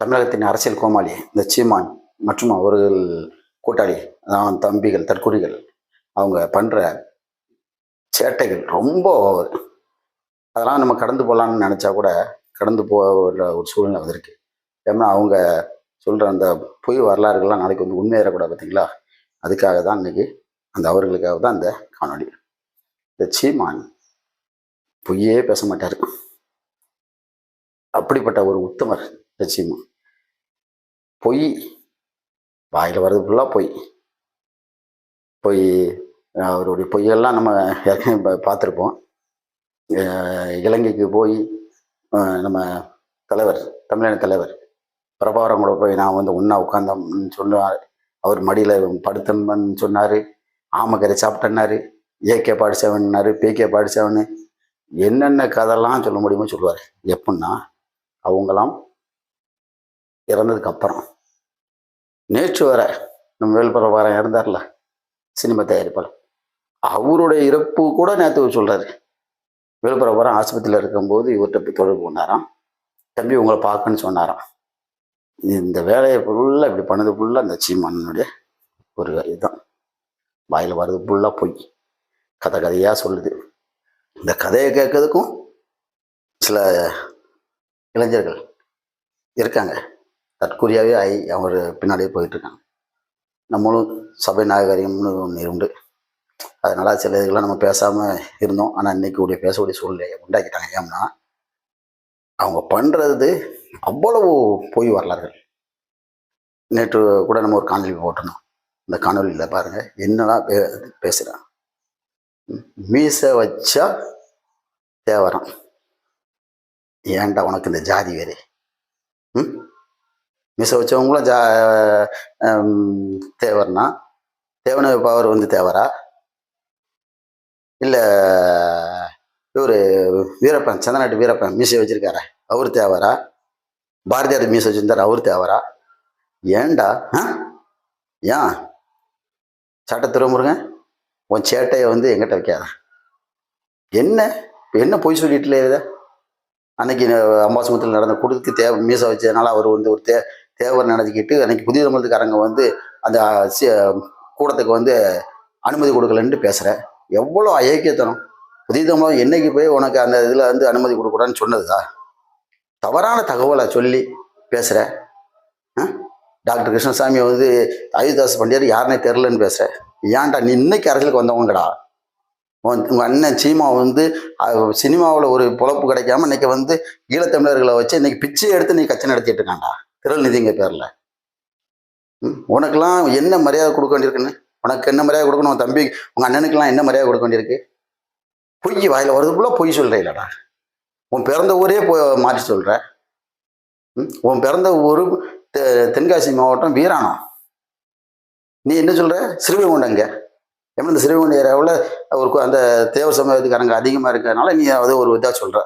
தமிழகத்தின் அரசியல் கோமாளி இந்த சீமான் மற்றும் அவர்கள் கூட்டாளி அதான் தம்பிகள் தற்கொலைகள் அவங்க பண்ணுற சேட்டைகள் ரொம்ப அதெல்லாம் நம்ம கடந்து போகலான்னு நினச்சா கூட கடந்து போகிற ஒரு சூழ்நிலை வந்திருக்கு. ஏன்னா அவங்க சொல்கிற அந்த பொய் வரலாறுகள்லாம் நாளைக்கு வந்து உண்மையேறக்கூடாது பார்த்தீங்களா அதுக்காக தான் இன்னைக்கு அந்த அவர்களுக்காக தான் இந்த காணொளி. இந்த சீமான் பொய்யே பேச மாட்டார். அப்படிப்பட்ட ஒரு உத்தமர் நிச்சயமா. பொய் வாயில் வர்றது ஃபுல்லாக பொய். பொய் அவருடைய பொய்யெல்லாம் நம்ம ஏற்கனவே பார்த்துருப்போம். இலங்கைக்கு போய் நம்ம தலைவர் தமிழக தலைவர் பிரபாகரம் கூட போய் நான் வந்து ஒன்றா உட்காந்தோம்னு சொன்னார் அவர் மடியில் படுத்தன்னு சொன்னார். ஆமக்கரை சாப்பிட்டேன்னாரு. ஏகே பாடிச்சவன்னாரு பிகே பாடிச்சவனு என்னென்ன கதைலாம் சொல்ல முடியுமோ சொல்லுவார். எப்படின்னா அவங்களாம் இறந்ததுக்கு அப்புறம் நேற்று வர நம்ம வேல்பிரபாரம் இறந்தார்ல சினிமா தயாரிப்பாளர். அவருடைய இறப்பு கூட நேற்று சொல்கிறாரு வேல்பிரபாரம் ஆஸ்பத்திரியில் இருக்கும்போது இவர்கிட்ட போய் தொடர்பு பண்ணாராம் தம்பி உங்களை பார்க்கணும்னு சொன்னாராம். இந்த வேலையை ஃபுல்லாக இப்படி பண்ணது ஃபுல்லாக அந்த சீமானுடைய ஒரு இதுதான் வாயில் வர்றது ஃபுல்லாக போய். கதை கதையாக சொல்லுது. இந்த கதையை கேட்கறதுக்கும் சில இளைஞர்கள் இருக்காங்க. தற்கொலையாகவே ஆகி அவர் பின்னாடியே போயிட்டுருக்காங்க. நம்மளும் சபை நாகரிகம்னு ஒன்று உண்டு அதனால் சில இதுக்கெல்லாம் நம்ம பேசாமல் இருந்தோம். ஆனால் இன்றைக்கி கூடிய பேசக்கூடிய சூழ்நிலையை உண்டாக்கிட்டாங்க. ஏன்னா அவங்க பண்ணுறது அவ்வளவு போய் வரலாறுகள். நேற்று கூட நம்ம ஒரு காணொலி போட்டிருந்தோம். இந்த காணொலியில் பாருங்கள் என்னெல்லாம் பே பேசுகிறான் மீசை வச்சா தேவரம் ஏன்டா உனக்கு இந்த ஜாதி வேறு? ம்? மீசை வச்சவங்களும் ஜா தேவர்னா? தேவன பவர் வந்து தேவரா? இல்லை இவர் வீரப்பன் சந்தநாட்டு வீரப்பன் மீசை வச்சிருக்காரா? அவர் தேவரா? பாரதியார் மீசை வச்சிருந்தார் அவர் தேவரா? ஏண்டா ஆ? ஏன்? சட்ட திருமுருகன் உன் சேட்டையை வந்து எங்கிட்ட வைக்காத. என்ன? இப்போ என்ன பொய் சொல்லிட்டுல இதை? அன்னைக்கு அம்பாசமுத்திரத்தில் நடந்த கொடுத்து தேவ மீசை வச்சதுனால அவர் வந்து ஒரு தே தேவர் நடத்திக்கிட்டு அன்னைக்கு புதிய தமிழத்துக்காரங்க வந்து அந்த கூடத்துக்கு வந்து அனுமதி கொடுக்கலன்ட்டு பேசுகிற எவ்வளோ அயோக்கியத்தனம். புதிய தமிழகம் என்னைக்கு போய் உனக்கு அந்த இதில் வந்து அனுமதி கொடுக்கூடாதுன்னு சொன்னதுதா? தவறான தகவலை சொல்லி பேசுகிற டாக்டர் கிருஷ்ணசாமி வந்து அயோத்திதாஸ் பண்டியர் யாருனே தெரிலன்னு பேசுகிற ஏன்டா நீ இன்னைக்கு அரசியலுக்கு வந்தவங்கடா? உங்கள் அண்ணன் சீமா வந்து சினிமாவில் ஒரு பொழப்பு கிடைக்காம இன்னைக்கு வந்து ஈழத்தமிழர்களை வச்சு இன்னைக்கு பிச்சை எடுத்து நீ கட்சி நடத்திட்டு இருக்காண்டா திரள்நிதிங்க பேரில். உனக்கெல்லாம் என்ன மரியாதை கொடுக்க வேண்டியிருக்குன்னு? உனக்கு என்ன மரியாதை கொடுக்கணும்? உன் தம்பி உங்கள் அண்ணனுக்கெல்லாம் என்ன மரியாதை கொடுக்க வேண்டியிருக்கு? பொய் வாயில் வருதுக்குள்ளே பொய் சொல்கிறீங்களடா உன் பிறந்த ஊரே போ மாற்றி சொல்கிற உன் பிறந்த ஊர் தெ- தென்காசி மாவட்டம் வீராணம் நீ என்ன சொல்கிற சிறுவைகுண்டங்க எப்படி இந்த சிறுவைகுண்ட ஏரியாவில் ஒரு அந்த தேவ சமூகத்துக்காரங்க அதிகமாக இருக்கிறதுனால நீ அதை ஒரு இதாக சொல்கிற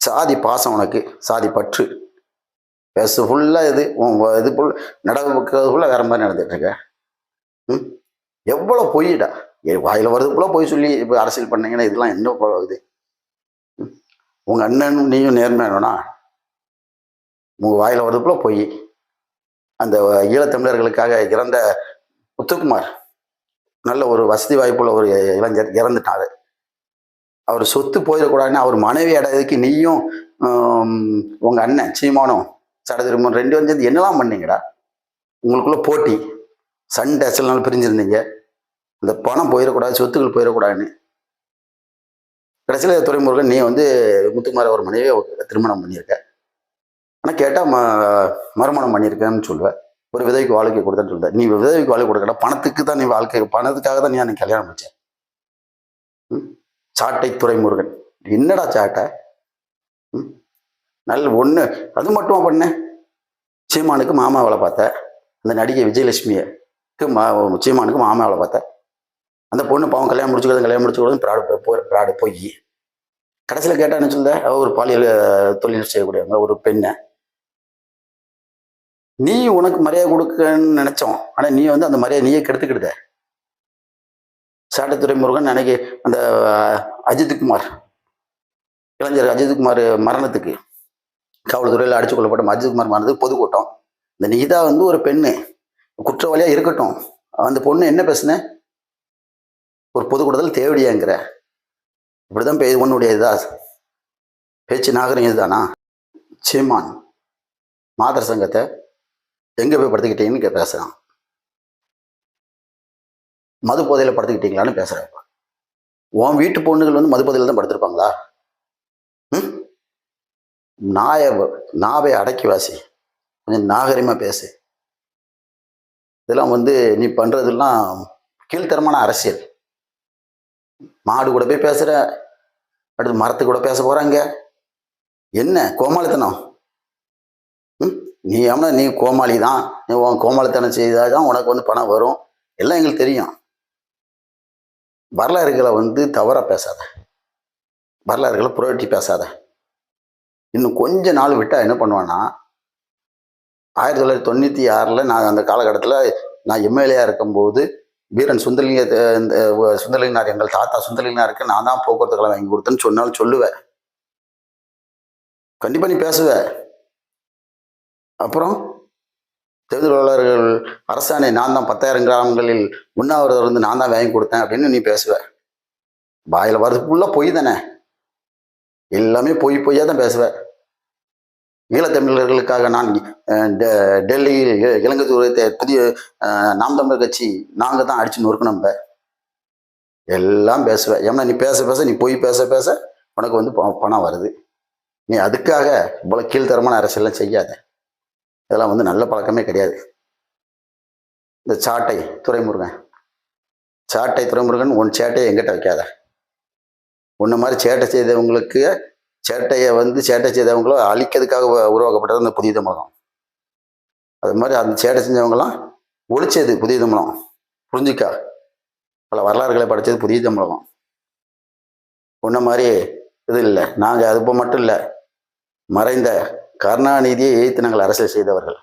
சாதி பாசம் உனக்கு. சாதி பற்று. பேசு ஃபுல்லாக இது இது ஃபுல் நடக்கிறது ஃபுல்லாக வேற மாதிரி நடந்துட்டு ம்? எவ்வளோ பொய்டா? வாயில் வரதுக்குள்ள பொய் சொல்லி இப்போ அரசியல் பண்ணீங்கன்னா இதெல்லாம் என்ன இது? உங்கள் அண்ணனும் நீயும் நேர்மையானோனா உங்கள் வாயில் வரதுக்குள்ள பொய். அந்த ஈழத்தமிழர்களுக்காக இறந்த முத்துக்குமார் நல்ல ஒரு வசதி வாய்ப்புள்ள ஒரு இளைஞர் இறந்துட்டார். அவர் சொத்து போயிடக்கூடாதுன்னு அவர் மனைவி அடையதுக்கு நீயும் உங்கள் அண்ணன் சீமானும் சட திரும்பவும் ரெண்டு வந்து என்னெல்லாம் பண்ணீங்கடா? உங்களுக்குள்ள போட்டி சண்டை சில நாள் பிரிஞ்சிருந்தீங்க. இந்த பணம் போயிடக்கூடாது சொத்துக்கள் போயிடக்கூடாதுன்னு. கடைசியில் துறைமுருகன் நீ வந்து முத்துக்குமார ஒரு மனைவியை திருமணம் பண்ணியிருக்க. ஆனால் கேட்டால் ம மறுமணம் பண்ணியிருக்கேன்னு சொல்லுவேன் ஒரு விதவைக்கு வாழ்க்கை கொடுத்தேன்னு சொல்லுவேன் நீ விதவைக்கு வாழ்க்கை கொடுக்கல பணத்துக்கு தான் நீ வாழ்க்கை பணத்துக்காக தான் நீ அன்னைக்கு கல்யாணம் வச்சேன் ம்? சாட்டை துறைமுருகன் என்னடா சாட்டை? நல்ல ஒன்று அது மட்டும் பண்ண. சீமானுக்கு மாமா வேலை பார்த்த. அந்த நடிகை விஜயலட்சுமியை மா சீமானுக்கு மாமா வேலை பார்த்த. அந்த பொண்ணு பாவம் கல்யாணம் முடிச்சுக்கிறது கல்யாணம் முடிச்சுக்கிறது ப்ராடு ப்ராடு போய். கடைசியில் கேட்டான்னு சொல்ல ஒரு பாலியல் தொழில் செய்யக்கூடியவங்க ஒரு பெண்ணை. நீ உனக்கு மரியாதை கொடுக்கன்னு நினைச்சோம். ஆனால் நீ வந்து அந்த மரியாதை நீயே கெடுத்துக்கிடுத. சாட்டத்துறை முருகன் அன்னைக்கு அந்த அஜித்குமார் இளைஞர் அஜித்குமார் மரணத்துக்கு. காவல்துறையில் அடிச்சு கொள்ளப்பட்ட அஜித்குமார் மாறது பொதுக்கூட்டம். இந்த நிகிதா வந்து ஒரு பெண்ணு. குற்றவாளியாக இருக்கட்டும். அந்த பொண்ணு என்ன பேசுனேன் ஒரு பொதுக்கூட்டத்தில் தேவடியாங்கிற. இப்படிதான் பே உன்னுடைய இதா? பேச்சு நாகரிகம் இதுதானா? சீமான் மாதர் சங்கத்தை எங்கே போய் படுத்துக்கிட்டீங்கன்னு பேசுகிறான் மது போதையில் படுத்துக்கிட்டீங்களான்னு பேசுகிறேன் உன் வீட்டு பொண்ணுகள் வந்து மது போதையில் தான் படுத்திருப்பாங்களா? நாயை நாவை அடக்கி வாசி. கொஞ்சம் நாகரிகமாக பேசு. இதெல்லாம் வந்து நீ பண்ணுறதெல்லாம் கீழ்த்தரமான அரசியல். மாடு கூட போய் பேசுகிற அடுத்து மரத்து கூட பேச போகிறாங்க என்ன கோமாளித்தனம்? ம்? நீ ஆமா நீ கோமாளி தான் நீ உன் கோமாளித்தனம் செய்தால் தான் உனக்கு வந்து பணம் வரும். எல்லாம் எங்களுக்கு தெரியும். வரலாறுகளை வந்து தவறாக பேசாத. வரலாறுகளை புரட்டி பேசாத. இன்னும் கொஞ்ச நாள் விட்டால் என்ன பண்ணுவேன்னா ஆயிரத்தி தொள்ளாயிரத்தி தொண்ணூற்றி ஆறில் நான் அந்த காலகட்டத்தில் நான் எம்எல்ஏயாக இருக்கும்போது வீரன் சுந்தரலிங்க இந்த சுந்தரலிங்கனார் எங்கள் தாத்தா சுந்தரலிங்கனாருக்கு நான் தான் போக்குவரத்து கலை வாங்கி கொடுத்தேன்னு சொன்னாலும் சொல்லுவேன். கண்டிப்பாக நீ பேசுவ. அப்புறம் தேர்தலாளர்கள் அரசாணை நான் தான் பத்தாயிரம் கிராமங்களில் உண்ணாவிரதம் இருந்து நான் தான் வாங்கி கொடுத்தேன் அப்படின்னு நீ பேசுவ. வாயில் வரது ஃபுல்லாக பொய் தானே? எல்லாமே பொய் பொய்யா தான் பேசுவ ஈழத்தமிழர்களுக்காக நான் டெ- டெல்லியில் இ- இலங்கை தூரத்தை புதிய நாம் தமிழர் கட்சி நாங்கள் தான் அடிச்சு நொறுக்கணும் நம்ம. எல்லாம் பேசுவேன். ஏன்னா நீ பேச பேச நீ பொய் பேச பேச உனக்கு வந்து ப- பணம் வருது. நீ அதுக்காக இவ்வளோ கீழ்த்தரமான அரசியல்லாம் செய்யாத. இதெல்லாம் வந்து நல்ல பழக்கமே கிடையாது. இந்த சாட்டை துரைமுருகன். சாட்டை துரைமுருகன் உன் சேட்டையை எங்கிட்ட வைக்காத. உன்ன மாதிரி சேட்டை செய்தவங்களுக்கு சேட்டையை வந்து சேட்டை செய்தவங்கள அழிக்கிறதுக்காக உருவாக்கப்பட்டது அந்த புதிய தமிழகம் அது மாதிரி அந்த சேட்டை செஞ்சவங்கலாம் ஒழிச்சது புதிய தமிழகம் புரிஞ்சுக்கா? பல வரலாறுகளை படைச்சது புதிய தமிழகம் உன்ன மாதிரி இது இல்லை. நாங்கள் அது இப்போ மட்டும் இல்லை. மறைந்த கருணாநிதியை எழுத்து நாங்கள் அரசியல் செய்தவர்கள்.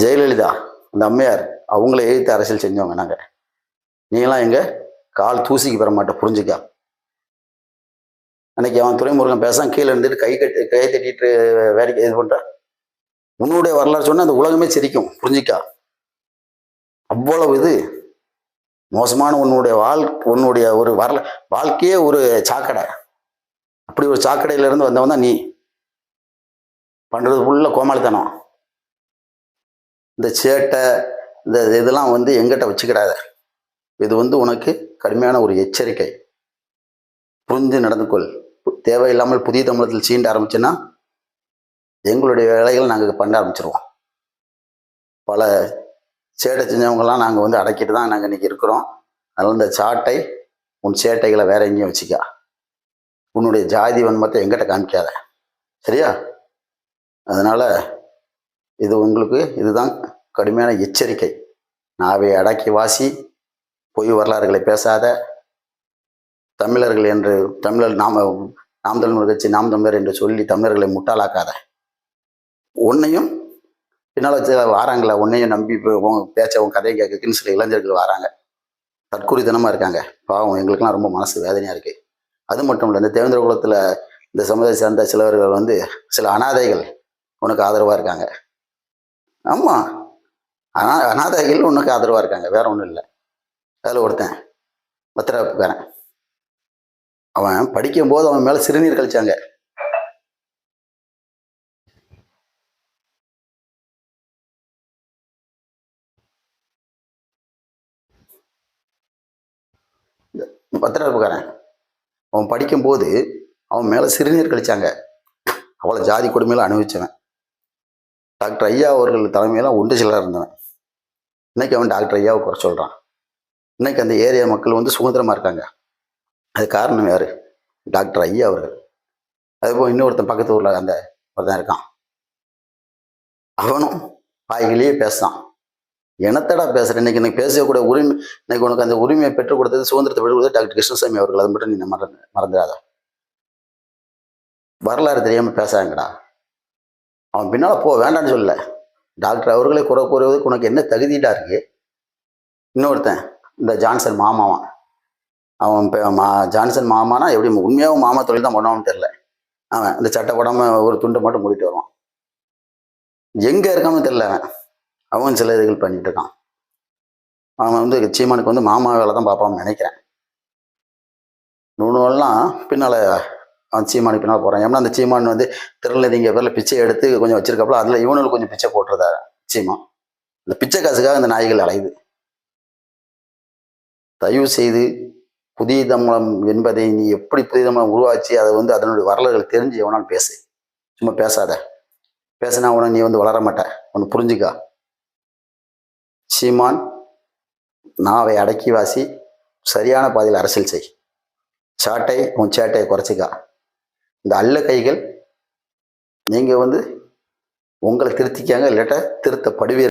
ஜெயலலிதா அந்த அம்மையார் அவங்கள எதிர்த்து அரசியல் செஞ்சவங்க நாங்கள் நீங்களாம் எங்கள் கால் தூசிக்கு பெற மாட்டேன் புரிஞ்சுக்கா. அன்னைக்கு அவன் துறைமுருகன் பேசாம கீழே இருந்துட்டு கை கட்டி கை தட்டிட்டு வேடிக்கை இது பண்ற. உன்னுடைய வரலாறு சொன்னா அந்த உலகமே சிரிக்கும் புரிஞ்சிக்கா. அவ்வளவு இது. மோசமான உன்னுடைய வாழ் உன்னுடைய ஒரு வரல வாழ்க்கையே ஒரு சாக்கடை. அப்படி ஒரு சாக்கடையில இருந்து வந்தவன் தான் நீ. பண்றது ஃபுல்லாக கோமாளித்தனம். இந்த சேட்டை இந்த இதெல்லாம் வந்து எங்கிட்ட வச்சுக்கிடாத. இது வந்து உனக்கு கடுமையான ஒரு எச்சரிக்கை. புரிஞ்சு நடந்து கொள் பு- தேவையில்லாமல் புதிய தமிழகத்தில் சீண்ட ஆரம்பிச்சுன்னா எங்களுடைய வேலைகள் நாங்கள் பண்ண ஆரம்பிச்சிருவோம். பல சேட்டை செஞ்சவங்கெல்லாம் நாங்கள் வந்து அடக்கிட்டு தான் நாங்கள் இன்றைக்கி இருக்கிறோம். அதனால் இந்த சாட்டை உன் சேட்டைகளை வேற எங்கேயும் வச்சுக்கா. உன்னுடைய ஜாதி வன்மத்தை எங்கிட்ட காமிக்காத. சரியா? அதனால் இது உங்களுக்கு இதுதான் கடுமையான எச்சரிக்கை. நாவை அடக்கி வாசி பொய் வரலாறுகளை பேசாத தமிழர்கள் என்று தமிழர் நாம நாம் தமிழர் கட்சி நாம் தமிழர் என்று சொல்லி தமிழர்களை முட்டாளாக்காத. உன்னையும் பின்னால் சில வாராங்களா உன்னையும் நம்பி இப்போ உன் பேச்ச உன் கதையை கேட்கறதுக்குன்னு சில இளைஞர்கள் வராங்க. தற்குறித்தனமாக இருக்காங்க. பாவம் எங்களுக்கெல்லாம் ரொம்ப மனசு வேதனையாக இருக்குது அது மட்டும் இல்லை இந்த தேவேந்திர குலத்தில் இந்த சமுதாயம் சேர்ந்த சிலவர்கள் வந்து சில அனாதைகள் உனக்கு ஆதரவாக இருக்காங்க. ஆமாம் அனா அனாதைகள் உனக்கு ஆதரவாக இருக்காங்க. வேற ஒன்றும் இல்லை. அதில் ஒருத்தன் பத்திராப்புக்காரன் அவன் படிக்கும்போது அவன் மேலே சிறுநீர் கழிச்சாங்க. பத்திரக்காரன் அவன் படிக்கும்போது அவன் மேலே சிறுநீர் கழிச்சாங்க. அவ்வளோ ஜாதி கொடுமையில் அனுபவிச்சவன். டாக்டர் ஐயா அவர்கள் தலைமையெல்லாம் ஒன்று சிலராக இருந்தவன். இன்னைக்கு அவன் டாக்டர் ஐயாவை குறை சொல்கிறான் இன்னைக்கு அந்த ஏரியா மக்கள் வந்து சுதந்திரமாக இருக்காங்க. அது காரணம் யாரு? டாக்டர் ஐயா அவர்கள். அதுபோல் இன்னொருத்தன் பக்கத்து ஊரில் அந்த ஒருத்தன் இருக்கான். அவனும் பாய்களையே பேசுகிறான் எனத்தடா பேசுற? இன்னைக்கு எனக்கு பேசக்கூடிய உரிமை இன்னைக்கு உனக்கு அந்த உரிமையை பெற்றுக் கொடுத்தது சுதந்திரத்தை பெற்றுக் கொடுத்தது டாக்டர் கிருஷ்ணசாமி அவர்கள். அதை மட்டும் நீ மறந்து மறந்துடாத. வரலாறு தெரியாமல் பேசாங்கடா அவன் பின்னால் போ வேண்டாம்னு சொல்லல. டாக்டர் அவர்களே குறை கூறுவதற்கு உனக்கு என்ன தகுதிடா இருக்கு? இன்னொருத்தன் இந்த ஜான்சன் மாமாவான் அவன் இப்போ மா ஜான்சன் மாமானா எப்படி உண்மையாகவும் மாமா தொழில் தான் பண்ணுவான்னு தெரில அவன் இந்த சட்டை போடாமல் ஒரு துண்டை மட்டும் மூடிட்டு வருவான். எங்கே இருக்கான்னு தெரில அவன். அவன் சில இதுகள் பண்ணிட்டு இருக்கான். அவன் வந்து சீமானுக்கு வந்து மாமா வேலை தான் பார்ப்பான்னு நினைக்கிறேன். நூணுவெல்லாம் பின்னால் அவன் சீமானு பின்னால் போகிறான் ஏன்னா அந்த சீமான் வந்து திருநெல்வேலிங்க பேரில் பிச்சை எடுத்து கொஞ்சம் வச்சிருக்கப்பல அதில் இவனுக்கு கொஞ்சம் பிச்சை போட்டுருதாரு சீமான். இந்த பிச்சை காசுக்காக இந்த நாய்கள் அலையுது. தயவு செய்து புதிய தமிழம் என்பதை நீ எப்படி புதிய தமிழம் உருவாச்சு அதை வந்து அதனுடைய வரலாறுகள் தெரிஞ்சு எவனாலும் பேசு. சும்மா பேசாத. பேசினா உன நீ வந்து வளர மாட்ட. ஒன்று புரிஞ்சுக்கா. சீமான் நாவை அடக்கி வாசி சரியான பாதையில் அரசியல் செய். சாட்டை உன் சேட்டையை குறைச்சிக்கா. இந்த அல்ல கைகள் நீங்கள் வந்து உங்களை திருத்திக்காங்க இல்லாட்ட திருத்தப்படுவீர்கள்